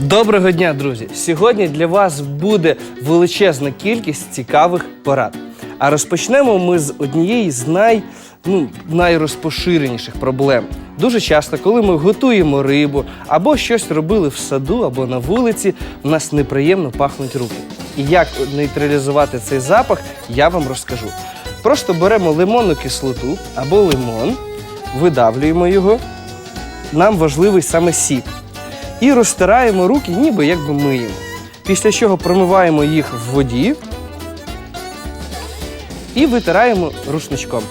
Доброго дня, друзі! Сьогодні для вас буде величезна кількість цікавих порад. А розпочнемо ми з однієї з най, ну, найрозпоширеніших проблем. Дуже часто, коли ми готуємо рибу або щось робили в саду або на вулиці, в нас неприємно пахнуть руки. І як нейтралізувати цей запах, я вам розкажу. Просто беремо лимонну кислоту або лимон, видавлюємо його. Нам важливий саме сік і розтираємо руки, ніби якби миємо. Після чого промиваємо їх в воді і витираємо рушничком.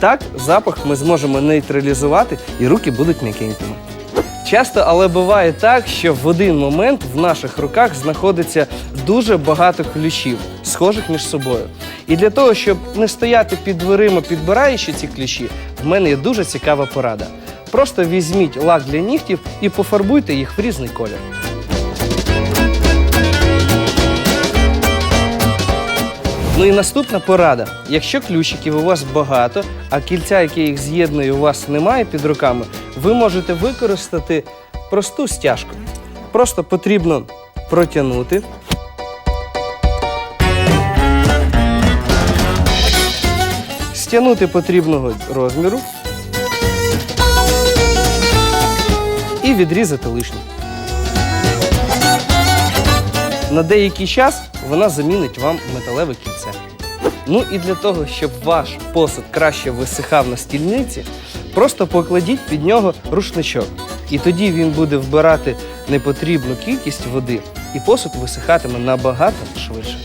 Так, запах ми зможемо нейтралізувати і руки будуть м'якенькими. Часто, але буває так, що в один момент в наших руках знаходиться дуже багато ключів, схожих між собою. І для того, щоб не стояти під дверима, підбираючи ці ключі, в мене є дуже цікава порада. Просто візьміть лак для нігтів і пофарбуйте їх в різний колір. Ну і наступна порада. Якщо ключиків у вас багато, а кільця, яке їх з'єднує, у вас немає під руками, ви можете використати просту стяжку. Просто потрібно протягнути. Стягнути потрібного розміру і відрізати лишнє. На деякий час вона замінить вам металеве кільце. Ну і для того, щоб ваш посуд краще висихав на стільниці, просто покладіть під нього рушничок. І тоді він буде вбирати непотрібну кількість води, і посуд висихатиме набагато швидше.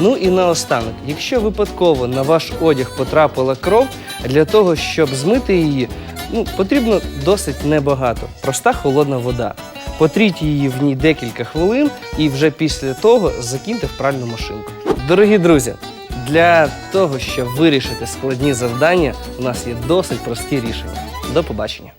Ну і наостанок, якщо випадково на ваш одяг потрапила кров, для того, щоб змити її, ну, потрібно досить небагато. Проста холодна вода. Потріть її в ній декілька хвилин і вже після того закиньте в пральну машинку. Дорогі друзі, для того, щоб вирішити складні завдання, у нас є досить прості рішення. До побачення!